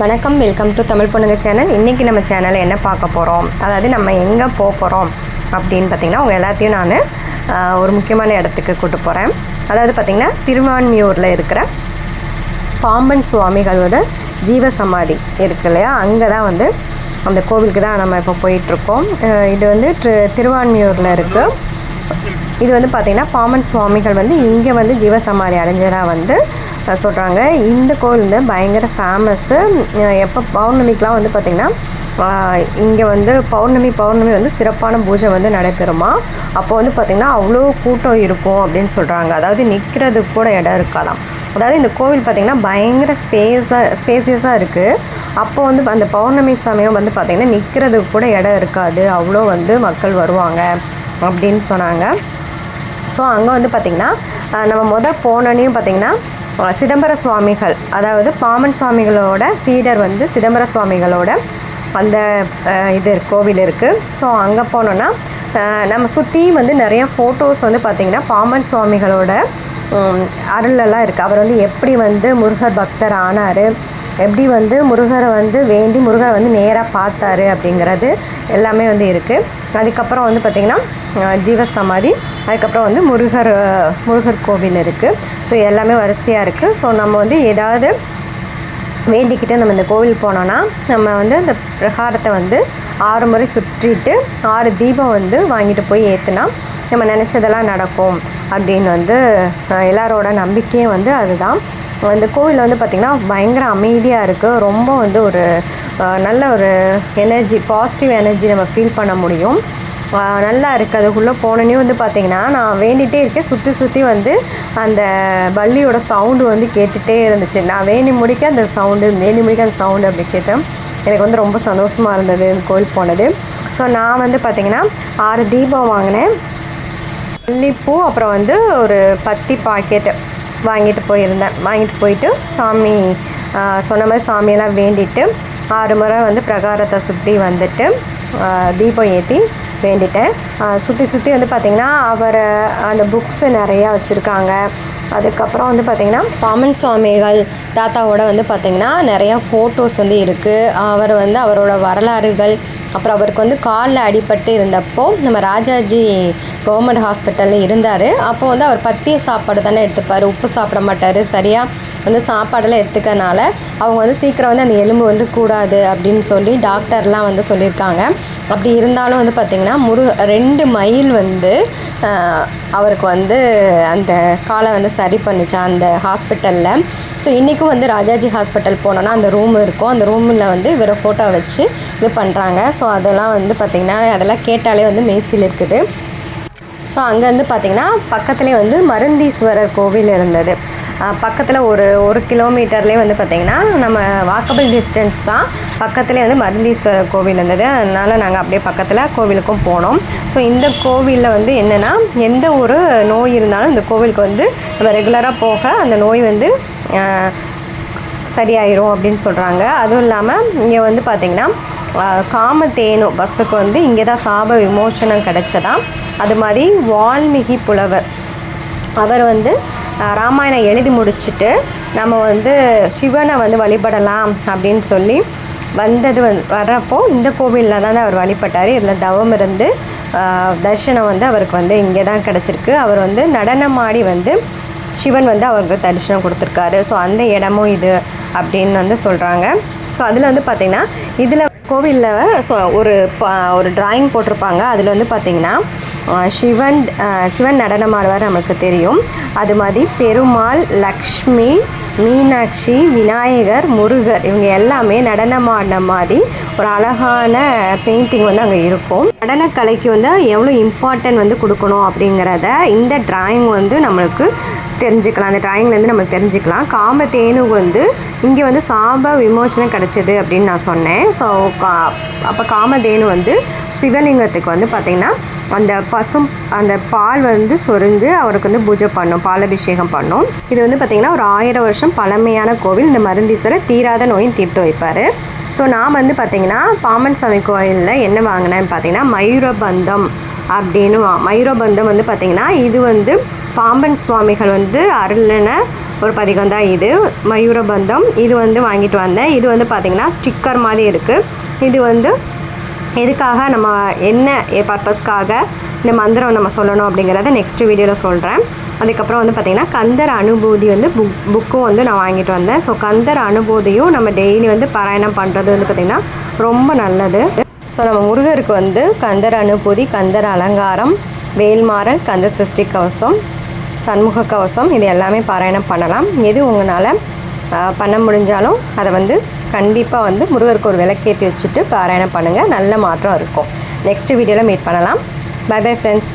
வணக்கம் welcome to Tamil பொண்ணுங்க channel. இன்றைக்கி நம்ம சேனலில் என்ன பார்க்க போகிறோம் அதாவது நம்ம எங்கே போக போகிறோம் அப்படின்னு பார்த்திங்கன்னா உங்கள் எல்லாத்தையும் நான் ஒரு முக்கியமான இடத்துக்கு கூட்டு போகிறேன் அதாவது பார்த்திங்கன்னா திருவான்மியூரில் இருக்கிற பாம்பன் சுவாமிகளோட ஜீவ சமாதி இருக்கு இல்லையா? அங்கே தான் வந்து அந்த கோவிலுக்கு தான் நம்ம இப்போ போயிட்டுருக்கோம். இது வந்து திரு திருவான்மியூரில் இருக்குது இது வந்து பார்த்திங்கன்னா பாமன் சுவாமிகள் வந்து இங்கே வந்து ஜீவசமாதி அடைஞ்சதாக வந்து சொல்கிறாங்க இந்த கோவில் வந்து பயங்கர ஃபேமஸ்ஸு எப்போ பௌர்ணமிக்கெலாம் வந்து பார்த்திங்கன்னா இங்கே வந்து பௌர்ணமி பௌர்ணமி வந்து சிறப்பான பூஜை வந்து நடைபெறுமா? அப்போ வந்து பார்த்திங்கன்னா அவ்வளோ கூட்டம் இருக்கும் அப்படின்னு சொல்கிறாங்க அதாவது நிற்கிறதுக்கு கூட இடம் இருக்காதாம். அதாவது இந்த கோவில் பார்த்திங்கன்னா பயங்கர ஸ்பேஸாக ஸ்பேசியஸாக இருக்குது அப்போ வந்து அந்த பௌர்ணமி சமயம் வந்து பார்த்திங்கன்னா நிற்கிறதுக்கு கூட இடம் இருக்காது. அவ்வளோ வந்து மக்கள் வருவாங்க அப்படின்னு சொன்னாங்க. ஸோ அங்கே வந்து பார்த்திங்கன்னா நம்ம முத போனோன்னையும் பார்த்திங்கன்னா சிதம்பர சுவாமிகள் அதாவது பாமன் சுவாமிகளோட சீடர் வந்து சிதம்பர சுவாமிகளோட அந்த இது கோவில் இருக்குது ஸோ அங்கே போனோன்னா நம்ம சுற்றியும் வந்து நிறைய ஃபோட்டோஸ் வந்து பார்த்திங்கன்னா பாமன் சுவாமிகளோட அருளெல்லாம் இருக்குது அவர் வந்து எப்படி வந்து முருகர் பக்தர் ஆனார் எப்படி வந்து முருகரை வந்து வேண்டி முருகரை வந்து நேராக பார்த்தாரு அப்படிங்கிறது எல்லாமே வந்து இருக்குது அதுக்கப்புறம் வந்து பார்த்திங்கன்னா ஜீவசமாதி அதுக்கப்புறம் வந்து முருகர் முருகர் கோவில் இருக்குது ஸோ எல்லாமே வரிசையாக இருக்குது ஸோ நம்ம வந்து ஏதாவது வேண்டிக்கிட்டு நம்ம இந்த கோவில் போனோன்னா நம்ம வந்து அந்த பிரகாரத்தை வந்து ஆறு முறை சுற்றிட்டு ஆறு தீபம் வந்து வாங்கிட்டு போய் ஏற்றுனா நம்ம நினச்சதெல்லாம் நடக்கும் அப்படின்னு வந்து எல்லாரோட நம்பிக்கையும் வந்து அதுதான். இந்த கோவில் வந்து பார்த்திங்கன்னா பயங்கர அமைதியாக இருக்குது ரொம்ப வந்து ஒரு நல்ல ஒரு எனர்ஜி பாசிட்டிவ் எனர்ஜி நம்ம ஃபீல் பண்ண முடியும். நல்லா இருக்குது அதுக்குள்ளே போனோன்னே வந்து பார்த்திங்கன்னா நான் வேண்டிகிட்டே இருக்கேன். சுற்றி சுற்றி வந்து அந்த பள்ளியோட சவுண்டு வந்து கேட்டுகிட்டே இருந்துச்சு. நான் வேண்டி முடிக்க அந்த சவுண்டு வேண்டி முடிக்க அந்த சவுண்டு அப்படி கேட்டேன். எனக்கு வந்து ரொம்ப சந்தோஷமாக இருந்தது இந்த கோயில் போனது. ஸோ நான் வந்து பார்த்திங்கன்னா ஆறு தீபம் வாங்கினேன். மல்லிப்பூ அப்புறம் வந்து ஒரு பத்தி பாக்கெட்டு வாங்கிட்டு போயிருந்தேன். வாங்கிட்டு போயிட்டு சாமி சொன்ன மாதிரி சாமியெல்லாம் வேண்டிட்டு ஆறு முறை வந்து பிரகாரத்தை சுற்றி வந்துட்டு தீபம் ஏற்றி வேண்டிட்டேன். சுற்றி சுற்றி வந்து பார்த்திங்கன்னா அவரை அந்த புக்ஸு நிறையா வச்சுருக்காங்க. அதுக்கப்புறம் வந்து பார்த்திங்கன்னா பாமன் சுவாமிகள் தாத்தாவோட வந்து பார்த்திங்கன்னா நிறையா ஃபோட்டோஸ் வந்து இருக்குது அவர் வந்து அவரோட வரலாறுகள் அப்புறம் அவருக்கு வந்து காலில் அடிபட்டு இருந்தப்போ நம்ம ராஜாஜி கவர்மெண்ட் ஹாஸ்பிட்டலில் இருந்தார். அப்போ வந்து அவர் பத்திய சாப்பாடு தானே எடுத்துப்பார். உப்பு சாப்பிட மாட்டார். சரியாக வந்து சாப்பாடெல்லாம் எடுத்துக்கறனால அவங்க வந்து சீக்கிரம் வந்து அந்த எலும்பு வந்து கூடாது அப்படின்னு சொல்லி டாக்டர்லாம் வந்து சொல்லியிருக்காங்க. அப்படி இருந்தாலும் வந்து பார்த்திங்கன்னா முரு ரெண்டு மைல் வந்து அவருக்கு வந்து அந்த காலை வந்து சரி பண்ணிச்சான் அந்த ஹாஸ்பிட்டலில். ஸோ இன்றைக்கும் வந்து ராஜாஜி ஹாஸ்பிட்டல் போனோன்னா அந்த ரூம் இருக்கும். அந்த ரூமில் வந்து இவரை ஃபோட்டோ வச்சு இது பண்ணுறாங்க ஸோ அதெல்லாம் வந்து பார்த்திங்கன்னா அதெல்லாம் கேட்டாலே வந்து மேசில் இருக்குது. ஸோ அங்கேருந்து பார்த்திங்கன்னா பக்கத்துலேயே வந்து மருந்தீஸ்வரர் கோவில் இருந்தது. பக்கத்தில் ஒரு ஒரு கிலோமீட்டர்லேயே வந்து பார்த்திங்கன்னா நம்ம வாக்கபிள் டிஸ்டன்ஸ் தான். பக்கத்துலேயே வந்து மருந்தீஸ்வரர் கோவில் இருந்தது. அதனால் நாங்கள் அப்படியே பக்கத்தில் கோவிலுக்கும் போனோம். ஸோ இந்த கோவிலில் வந்து என்னென்னா எந்த ஒரு நோய் இருந்தாலும் இந்த கோவிலுக்கு வந்து நம்ம ரெகுலராக போக அந்த நோய் வந்து சரியாயிரும் அப்படின்னு சொல்கிறாங்க அதுவும் இல்லாமல் இங்கே வந்து பார்த்திங்கன்னா ஆஹ், பஸ்ஸுக்கு வந்து இங்கே தான் சாப விமோசனம் கிடைச்சதாம் அது மாதிரி வால்மீகி புலவர் அவர் வந்து ராமாயணம் எழுதி முடிச்சுட்டு நம்ம வந்து சிவனை வந்து வழிபடலாம் அப்படின்னு சொல்லி வந்தது வந்து வர்றப்போ இந்த கோவிலில் தான் அவர் வழிபட்டார். இதில் தவம் இருந்து தரிசனம் வந்து அவருக்கு வந்து இங்கே தான் கிடச்சிருக்கு. அவர் வந்து நடனமாடி வந்து சிவன் வந்து அவருக்கு தரிசனம் கொடுத்துருக்காரு. ஸோ அந்த இடமும் இது அப்படின்னு வந்து சொல்கிறாங்க ஸோ அதில் வந்து பார்த்திங்கன்னா இதில் கோவிலில் ஸோ ஒரு ஒரு டிராயிங் போட்டிருப்பாங்க. அதில் வந்து பார்த்திங்கன்னா அஹ், சிவன் சிவன் நடனமாடுவார் நமக்கு தெரியும். அது மாதிரி பெருமாள் லக்ஷ்மி மீனாட்சி விநாயகர் முருகர் இவங்க எல்லாமே நடனமாடின மாதிரி ஒரு அழகான பெயிண்டிங் வந்து அங்கே இருக்கும். நடனக்கலைக்கு வந்து எவ்வளோ இம்பார்ட்டன்ட் வந்து கொடுக்கணும் அப்படிங்கிறத இந்த டிராயிங் வந்து நம்மளுக்கு தெரிஞ்சுக்கலாம். அந்த டிராயிங்லேருந்து நம்ம தெரிஞ்சுக்கலாம். காமதேனு வந்து இங்கே வந்து சாப விமோச்சனம் கிடச்சிது அப்படின்னு நான் சொன்னேன். ஸோ கா அப்போ காமதேனு வந்து சிவலிங்கத்துக்கு வந்து பார்த்திங்கன்னா அந்த பசும் அந்த பால் வந்து சொரிஞ்சு அவருக்கு வந்து பூஜை பண்ணும் பாலபிஷேகம் பண்ணும். இது வந்து பார்த்திங்கன்னா ஒரு ஆயிரம் வருஷம் பழமையான கோவில். இந்த மருந்தீஸ்வரர் தீராத நோயும் தீர்த்து வைப்பார். ஸோ நான் வந்து பார்த்திங்கன்னா பாமன் சாமி கோயிலில் என்ன வாங்கினேன்னு பார்த்தீங்கன்னா மயூரபந்தம் அப்படின்னு வா- மயூரபந்தம் வந்து பார்த்திங்கன்னா இது வந்து பாம்பன் சுவாமிகள் வந்து அருளின ஒரு பதிகம் தான் இது. மயூரபந்தம் இது வந்து வாங்கிட்டு வந்தேன். இது வந்து பார்த்திங்கன்னா ஸ்டிக்கர் மாதிரி இருக்குது இது வந்து எதுக்காக நம்ம என்ன பர்பஸ்க்காக இந்த மந்திரம் நம்ம சொல்லணும் அப்படிங்கிறத நெக்ஸ்ட் வீடியோவில் சொல்கிறேன் அதுக்கப்புறம் வந்து பார்த்திங்கன்னா கந்தர் அனுபூதி வந்து புக் புக்கும் வந்து நான் வாங்கிட்டு வந்தேன். ஸோ கந்தர் அனுபூதியும் நம்ம டெய்லி வந்து பாராயணம் பண்ணுறது வந்து பார்த்திங்கன்னா ரொம்ப நல்லது. ஸோ நம்ம முருகருக்கு வந்து கந்தர் அனுபூதி கந்தர் அலங்காரம் வேல்மாறன் கந்த சஷ்டி கவசம் சண்முக கவசம் இது எல்லாமே பாராயணம் பண்ணலாம். எது உங்களால் பண்ண முடிஞ்சாலும் அதை வந்து கண்டிப்பாக வந்து முருகருக்கு ஒரு விளக்கேற்றி வச்சுட்டு பாராயணம் பண்ணுங்கள் நல்ல மாற்றம் இருக்கும். நெக்ஸ்ட் வீடியோவில் மீட் பண்ணலாம். By bye friends